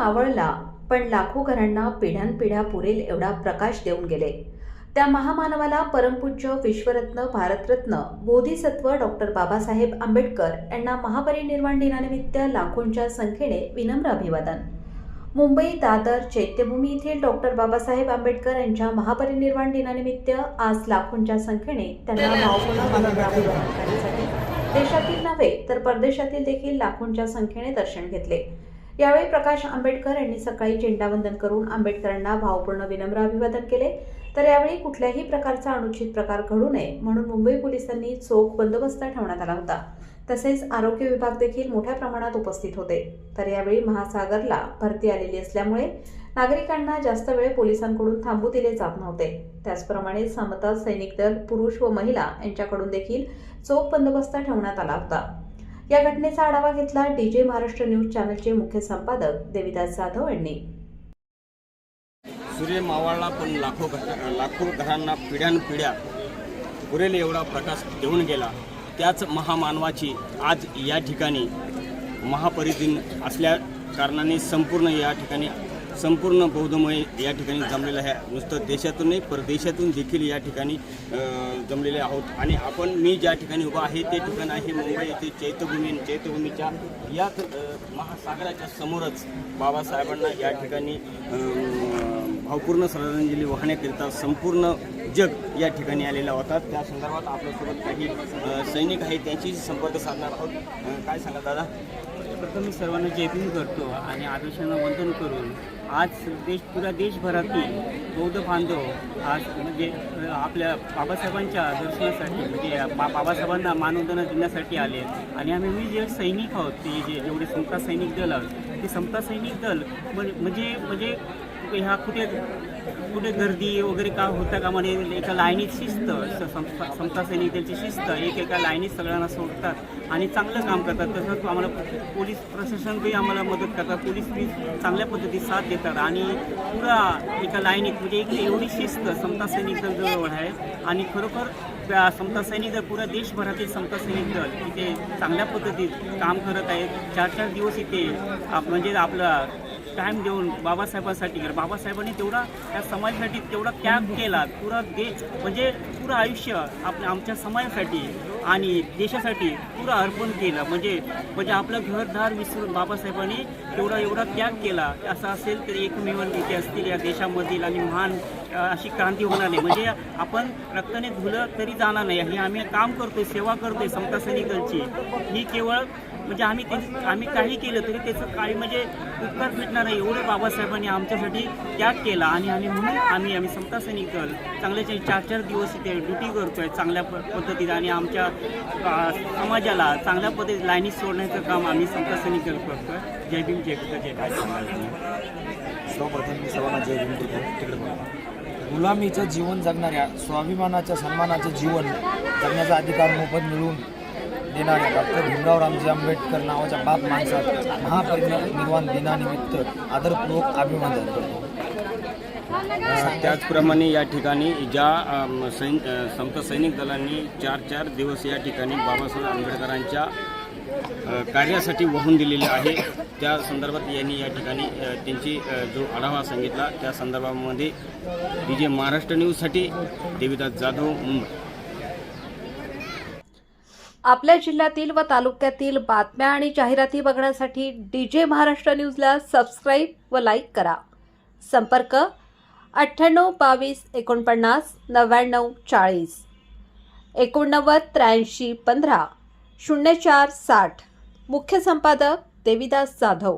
मावळला पण लाखो घरांना पिढ्यानपिढ्या पुरेल एवढा प्रकाश देऊन गेले. त्या महामानवाला परमपूज्य विश्वरत्न भारतरत्न बोधिसत्व डॉक्टर बाबासाहेब आंबेडकर यांना महापरिनिर्वाण दिनानिमित्त लाखोंच्या संख्येने विनम्र अभिवादन. मुंबई दादर चैत्यभूमी येथील डॉक्टर बाबासाहेब आंबेडकर यांच्या महापरिनिर्वाण दिनानिमित्त आज लाखोंच्या संख्येने त्यांना भावपूर्ण करण्यासाठी देशातील नव्हे तर परदेशातील देखील लाखोंच्या संख्येने दर्शन घेतले. यावेळी प्रकाश आंबेडकर यांनी सकाळी झेंडावंदन करून आंबेडकरांना भावपूर्ण विनम्र अभिवादन केले. तर यावेळी कुठल्याही प्रकारचा अनुचित प्रकार घडू नये म्हणून मुंबई पोलिसांनी चोख बंदोबस्त ठेवण्यात आला होता. तसेच आरोग्य विभाग देखील मोठ्या प्रमाणात उपस्थित होते. तर यावेळी महासागरला भरती आलेली असल्यामुळे नागरिकांना जास्त वेळ पोलिसांकडून थांबू दिले जात नव्हते. त्याचप्रमाणे समता सैनिक दल पुरुष व महिला यांच्याकडून देखील चोख बंदोबस्त ठेवण्यात आला होता. या घटनेचा आढावा घेतला डीजे महाराष्ट्र न्यूज चॅनलचे मुख्य संपादक देविदास जाधव यांनी. सूर्य मावळला पण लाखो लाखो घरांना पिढ्यानपिढ्या पुरेल एवढा प्रकाश देऊन गेला. त्याच महामानवाची आज या ठिकाणी महापरिदिन असल्या कारणाने संपूर्ण या ठिकाणी संपूर्ण बौद्धमय या ठिकाणी जमलेलं आहे. नुसतं देशातून नाही परदेशातून देखील या ठिकाणी जमलेले आहोत. आणि आपण मी ज्या ठिकाणी उभा आहे ते ठिकाण आहे मुंबई येथे चैत्यभूमी चैत्यभूमीच्या याच महासागराच्या समोरच बाबासाहेबांना या ठिकाणी भावपूर्ण श्रद्धांजली वाहण्याकरिता संपूर्ण जग या ठिकाणी आलेला होता. त्या संदर्भात आपल्यासोबत काही सैनिक आहेत त्यांची संपर्क साधणार आहोत. काय सांगा दादा? प्रथम मी सर्वांना जयभीम करतो आणि आदेशांना वंदन करून आज देश पुऱ्या देशभरातील बौद्ध बांधव आज म्हणजे आपल्या बाबासाहेबांच्या दर्शनासाठी म्हणजे बा बाबासाहेबांना मानवंदना देण्यासाठी आले. आणि आम्ही मी जे सैनिक आहोत ते जे जेवढे समता सैनिक दल आहोत ते समता सैनिक दल म्हणजे म्हणजे ह्या कुठे कुठे गर्दी वगैरे का होता का म्हणे एका लाईनीत शिस्त समता सैनिक त्यांची शिस्त एक एका लाईनीत सगळ्यांना सोडतात आणि चांगलं काम करतात. तसंच आम्हाला पोलीस प्रशासन बी आम्हाला मदत करतात. पोलीस बी चांगल्या पद्धतीत साथ देतात आणि पुरा एका लाईनीत म्हणजे एक एवढी शिस्त समता सैनिक दल जवळ आहे आणि खरोखर त्या समता सैनिक दल पुरा देशभरातील समता सैनिक दल इथे चांगल्या पद्धतीत काम करत आहेत. चार चार दिवस इथे आप- म्हणजे आपलं टाईम देऊन बाबासाहेबांसाठी केलं. बाबासाहेबांनी तेवढा त्या समाजासाठी तेवढा त्याग केला. पुरा दे म्हणजे पुरं आयुष्य आपल्या आमच्या समाजासाठी आणि देशासाठी पुरं अर्पण केलं. म्हणजे म्हणजे आपलं घरदार विसरून बाबासाहेबांनी तेवढा एवढा त्याग केला. असं असेल तर एकमेव नेते असतील या देशामधील आणि महान अशी क्रांती होणार नाही. म्हणजे आपण रक्ताने धुलं तरी जाणार नाही. हे आम्ही काम करतोय सेवा करतोय समता सैनिकांची. ही केवळ म्हणजे आम्ही ते आम्ही काही केलं तरी त्याचं काही म्हणजे उपकार भेटणार नाही. एवढं बाबासाहेबांनी आमच्यासाठी त्याग केला आणि आम्ही म्हणून आम्ही आम्ही समता सैनिक दल चांगल्याचे चार चार दिवस इथे ड्युटी करतोय चांगल्या प आणि आमच्या समाजाला चांगल्या पद्धतीत लाईनीत सोडण्याचं काम आम्ही समता सैनिक दल करतोय. जय भीम जय बुद्ध जय सर्वप्रथम मी सर्वांना जय भीम तिकडे गुलामीचं जीवन जगणाऱ्या स्वाभिमानाच्या सन्मानाचं जीवन जगण्याचा अधिकार मोफत मिळून दिनाने डॉक्टर भीमराव रामजी आंबेडकर नावाच्या बाप माणसात महापरिनिर्वाण दिनानिमित्त आदरपूर्वक अभिवादन करतो. त्याचप्रमाणे या ठिकाणी ज्या सैन संत सैनिक दलांनी चार चार दिवस या ठिकाणी बाबासाहेब आंबेडकरांच्या कार्यासाठी वाहून दिलेले आहे. त्या संदर्भात यांनी या ठिकाणी त्यांची जो आढावा सांगितला त्या संदर्भामध्ये डी जे महाराष्ट्र न्यूजसाठी देवीदास जाधव मुंबई. आपल्या जिल्ह्यातील व तालुक्यातील बातम्या आणि जाहिराती बघण्यासाठी डी जे महाराष्ट्र न्यूजला सबस्क्राईब व लाईक करा. संपर्क अठ्ठ्याण्णव बावीस एकोणपन्नास नव्याण्णव चाळीस. एकोणनव्वद त्र्याऐंशी पंधरा. शून्य चार साठ. मुख्य संपादक देविदास जाधव.